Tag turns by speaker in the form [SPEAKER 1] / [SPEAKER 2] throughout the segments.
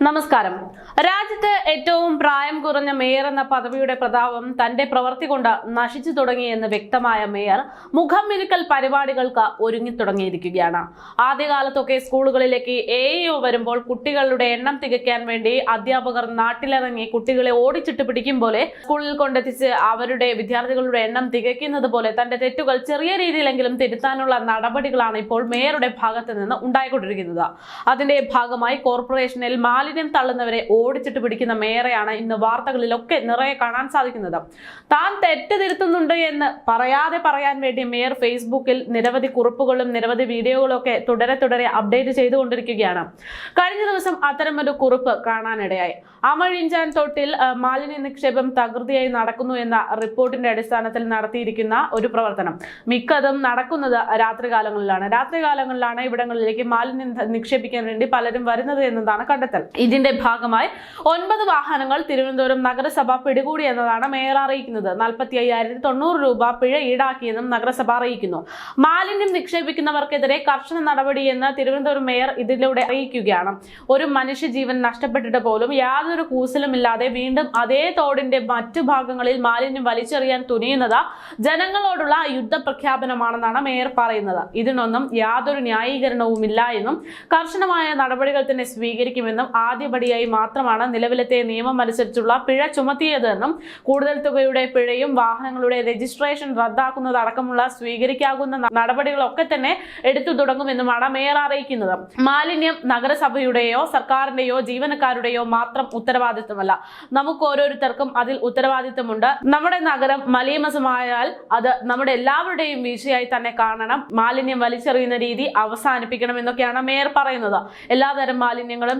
[SPEAKER 1] നമസ്കാരം. രാജ്യത്ത് ഏറ്റവും പ്രായം കുറഞ്ഞ മേയർ എന്ന പദവിയുടെ പ്രതാപം തന്റെ പ്രവൃത്തി കൊണ്ട് നശിച്ചു തുടങ്ങിയെന്ന് വ്യക്തമായ മേയർ മുഖം മിനുക്കൽ പരിപാടികൾക്ക് ഒരുങ്ങി തുടങ്ങിയിരിക്കുകയാണ്. ആദ്യകാലത്തൊക്കെ സ്കൂളുകളിലേക്ക് എ വരുമ്പോൾ കുട്ടികളുടെ എണ്ണം തികയ്ക്കാൻ വേണ്ടി അധ്യാപകർ നാട്ടിലിറങ്ങി കുട്ടികളെ ഓടിച്ചിട്ട് പിടിക്കും പോലെ സ്കൂളിൽ കൊണ്ടെത്തിച്ച് അവരുടെ വിദ്യാർത്ഥികളുടെ എണ്ണം തികയ്ക്കുന്നത് പോലെ തന്റെ തെറ്റുകൾ ചെറിയ രീതിയിലെങ്കിലും തിരുത്താനുള്ള നടപടികളാണ് ഇപ്പോൾ മേയറുടെ ഭാഗത്ത് നിന്ന് ഉണ്ടായിക്കൊണ്ടിരിക്കുന്നത്. അതിന്റെ ഭാഗമായി കോർപ്പറേഷനിൽ മാലിന്യം തള്ളുന്നവരെ ഓടിച്ചിട്ട് പിടിക്കുന്ന മേയറെയാണ് ഇന്ന് വാർത്തകളിലൊക്കെ നിറയെ കാണാൻ സാധിക്കുന്നത്. താൻ തെറ്റ് തിരുത്തുന്നുണ്ട് എന്ന് പറയാതെ പറയാൻ വേണ്ടി മേയർ ഫേസ്ബുക്കിൽ നിരവധി കുറിപ്പുകളും നിരവധി വീഡിയോകളും ഒക്കെ തുടരെ തുടരെ അപ്ഡേറ്റ് ചെയ്തുകൊണ്ടിരിക്കുകയാണ്. കഴിഞ്ഞ ദിവസം അത്തരമൊരു കുറിപ്പ് കാണാനിടയായി. അമഴിഞ്ചാൻ തൊട്ടിൽ മാലിന്യ നിക്ഷേപം തകൃതിയായി നടക്കുന്നു എന്ന റിപ്പോർട്ടിന്റെ അടിസ്ഥാനത്തിൽ നടത്തിയിരിക്കുന്ന ഒരു പ്രവർത്തനം. മിക്കതും നടക്കുന്നത് രാത്രികാലങ്ങളിലാണ്. രാത്രികാലങ്ങളിലാണ് ഇവിടങ്ങളിലേക്ക് മാലിന്യം നിക്ഷേപിക്കാൻ വേണ്ടി പലരും വരുന്നത് എന്നതാണ് കണ്ടെത്തൽ. ഇതിന്റെ ഭാഗമായി ഒൻപത് വാഹനങ്ങൾ തിരുവനന്തപുരം നഗരസഭ പിടികൂടി എന്നതാണ് മേയർ അറിയിക്കുന്നത്. നാൽപ്പത്തി അയ്യായിരത്തി തൊണ്ണൂറ് രൂപ പിഴ ഈടാക്കിയെന്നും നഗരസഭ അറിയിക്കുന്നു. മാലിന്യം നിക്ഷേപിക്കുന്നവർക്കെതിരെ കർശന നടപടിയെന്ന് തിരുവനന്തപുരം മേയർ ഇതിലൂടെ അറിയിക്കുകയാണ്. ഒരു മനുഷ്യജീവൻ നഷ്ടപ്പെട്ടിട്ട് പോലും യാതൊരു കൂസലുമില്ലാതെ വീണ്ടും അതേ തോടിന്റെ മറ്റു ഭാഗങ്ങളിൽ മാലിന്യം വലിച്ചെറിയാൻ തുനിയുന്നത് ജനങ്ങളോടുള്ള യുദ്ധപ്രഖ്യാപനമാണെന്നാണ് മേയർ പറയുന്നത്. ഇതിനൊന്നും യാതൊരു ന്യായീകരണവുമില്ല എന്നും കർശനമായ നടപടികൾ തന്നെ സ്വീകരിക്കുമെന്നും ആദ്യപടിയായി മാത്രമാണ് നിലവിലത്തെ നിയമം അനുസരിച്ചുള്ള പിഴ ചുമത്തിയതെന്നും കൂടുതൽ തുകയുടെ പിഴയും വാഹനങ്ങളുടെ രജിസ്ട്രേഷൻ റദ്ദാക്കുന്നതടക്കമുള്ള സ്വീകരിക്കാകുന്ന നടപടികളൊക്കെ തന്നെ എടുത്തു തുടങ്ങുമെന്നുമാണ് മേയർ അറിയിക്കുന്നത്. മാലിന്യം നഗരസഭയുടെയോ സർക്കാരിന്റെയോ ജീവനക്കാരുടെയോ മാത്രം ഉത്തരവാദിത്വമല്ല. നമുക്ക് ഓരോരുത്തർക്കും അതിൽ ഉത്തരവാദിത്വമുണ്ട്. നമ്മുടെ നഗരം മലീമസമായാൽ അത് നമ്മുടെ എല്ലാവരുടെയും വീഴ്ചയായി തന്നെ കാണണം. മാലിന്യം വലിച്ചെറിയുന്ന രീതി അവസാനിപ്പിക്കണം എന്നൊക്കെയാണ് മേയർ പറയുന്നത്. എല്ലാതരം മാലിന്യങ്ങളും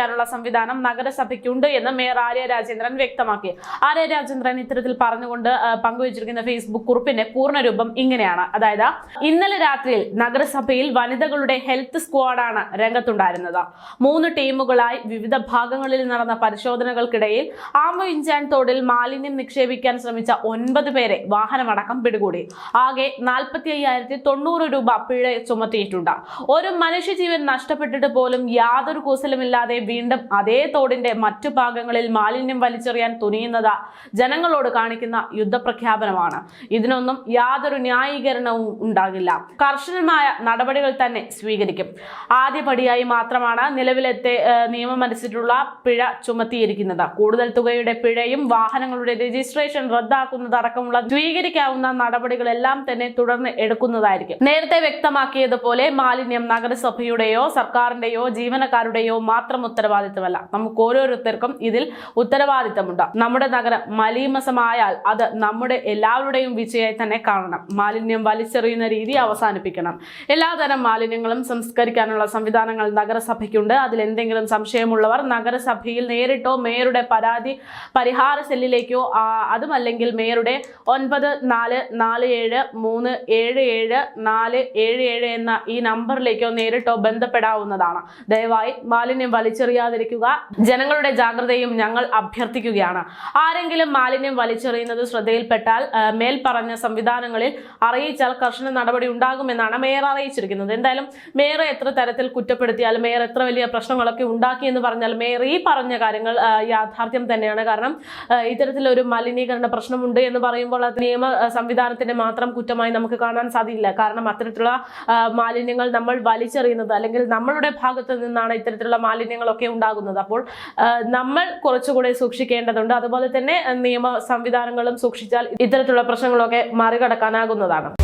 [SPEAKER 1] സംസ്കരിക്കാനുള്ള സംവിധാനം നഗരസഭയ്ക്കുണ്ട് എന്ന് മേയർ ആര്യ രാജേന്ദ്രൻ വ്യക്തമാക്കി. ആര്യ രാജേന്ദ്രൻ ഇത്തരത്തിൽ പറഞ്ഞുകൊണ്ട് പങ്കുവച്ചിരിക്കുന്ന ഫേസ്ബുക്ക് കുറിപ്പിന്റെ പൂർണരൂപം ഇങ്ങനെയാണ്. അതായത് ഇന്നലെ രാത്രിയിൽ നഗരസഭയിൽ വനിതകളുടെ ഹെൽത്ത് സ്ക്വാഡാണ് രംഗത്തുണ്ടായിരുന്നത്. മൂന്ന് ടീമുകളായി വിവിധ ഭാഗങ്ങളിൽ നടന്ന പരിശോധനകൾക്കിടയിൽ ആമയിഞ്ചാൻ തോടിൽ മാലിന്യം നിക്ഷേപിക്കാൻ ശ്രമിച്ച ഒൻപത് പേരെ വാഹനമടക്കം പിടികൂടി. ആകെ നാൽപ്പത്തി അയ്യായിരത്തി തൊണ്ണൂറ് രൂപ പിഴ ചുമത്തിയിട്ടുണ്ട്. ഒരു മനുഷ്യജീവൻ നഷ്ടപ്പെട്ടിട്ട് പോലും യാതൊരു കൂസലുമില്ലാതെ വീണ്ടും അതേ തോടിന്റെ മറ്റു ഭാഗങ്ങളിൽ മാലിന്യം വലിച്ചെറിയാൻ തുനിയുന്നത് ജനങ്ങളോട് കാണിക്കുന്ന യുദ്ധപ്രഖ്യാപനമാണ്. ഇതിനൊന്നും യാതൊരു ന്യായീകരണവും ഉണ്ടാകില്ല. കർശനമായ നടപടികൾ തന്നെ സ്വീകരിക്കും. ആദ്യപടിയായി മാത്രമാണ് നിലവിലത്തെ നിയമമനുസരിച്ചുള്ള പിഴ ചുമത്തിയിരിക്കുന്നത്. കൂടുതൽ തുകയുടെ പിഴയും വാഹനങ്ങളുടെ രജിസ്ട്രേഷൻ റദ്ദാക്കുന്നതടക്കമുള്ള സ്വീകരിക്കാവുന്ന നടപടികളെല്ലാം തന്നെ തുടർന്ന് എടുക്കുന്നതായിരിക്കും. നേരത്തെ വ്യക്തമാക്കിയതുപോലെ മാലിന്യം നഗരസഭയുടെയോ സർക്കാരിന്റെയോ ജീവനക്കാരുടെയോ മാത്രം ഉത്തരവാദിത്തമല്ല നമുക്ക് ഓരോരുത്തർക്കും ഇതിൽ ഉത്തരവാദിത്തമുണ്ട് നമ്മുടെ നഗരം മലീമസമായാൽ അത് നമ്മുടെ എല്ലാവരുടെയും വിജയമായി തന്നെ കാണണം. മാലിന്യം വലിച്ചെറിയുന്ന രീതി അവസാനിപ്പിക്കണം. എല്ലാതരം മാലിന്യങ്ങളും സംസ്കരിക്കാനുള്ള സംവിധാനങ്ങൾ നഗരസഭയ്ക്കുണ്ട്. അതിൽ എന്തെങ്കിലും സംശയമുള്ളവർ നഗരസഭയിൽ നേരിട്ടോ മേയറുടെ പരാതി പരിഹാര സെല്ലിലേക്കോ അതുമല്ലെങ്കിൽ മേയറുടെ ഒൻപത് നാല് നാല് ഏഴ് മൂന്ന് ഏഴ് ഏഴ് നാല് ഏഴ് ഏഴ് എന്ന ഈ നമ്പറിലേക്കോ നേരിട്ടോ ബന്ധപ്പെടാവുന്നതാണ്. ദയവായി മാലിന്യം വലിച്ചെറിയാതിരിക്കുക ജനങ്ങളുടെ ജാഗ്രതയും ഞങ്ങൾ അഭ്യർത്ഥിക്കുകയാണ്. ആരെങ്കിലും മാലിന്യം വലിച്ചെറിയുന്നത് ശ്രദ്ധയിൽപ്പെട്ടാൽ മേൽ പറഞ്ഞ സംവിധാനങ്ങളിൽ അറിയിച്ചാൽ കർശന നടപടി ഉണ്ടാകുമെന്നാണ് മേയർ അറിയിച്ചിരിക്കുന്നത്. എന്തായാലും മേയറെ എത്ര തരത്തിൽ കുറ്റപ്പെടുത്തിയാലും മേയർ എത്ര വലിയ പ്രശ്നങ്ങളൊക്കെ ഉണ്ടാക്കി എന്ന് പറഞ്ഞാൽ മേയർ ഈ പറഞ്ഞ കാര്യങ്ങൾ യാഥാർത്ഥ്യം തന്നെയാണ്. കാരണം ഇത്തരത്തിലൊരു മലിനീകരണ പ്രശ്നമുണ്ട് എന്ന് പറയുമ്പോൾ അത് നിയമ സംവിധാനത്തിന്റെ മാത്രം കുറ്റമായി നമുക്ക് കാണാൻ സാധിക്കില്ല. കാരണം അത്തരത്തിലുള്ള മാലിന്യങ്ങൾ നമ്മൾ വലിച്ചെറിയുന്നത് അല്ലെങ്കിൽ നമ്മളുടെ ഭാഗത്ത് നിന്നാണ് ഇത്തരത്തിലുള്ള മാലിന്യങ്ങളൊക്കെ ഉണ്ടാകുന്നത്. അപ്പോൾ നമ്മൾ കുറച്ചുകൂടെ സൂക്ഷിക്കേണ്ടതുണ്ട്. അതുപോലെ തന്നെ നിയമ സംവിധാനങ്ങളും സൂക്ഷിച്ചാൽ ഇത്തരത്തിലുള്ള പ്രശ്നങ്ങളൊക്കെ മറികടക്കാനാകുന്നതാണ്.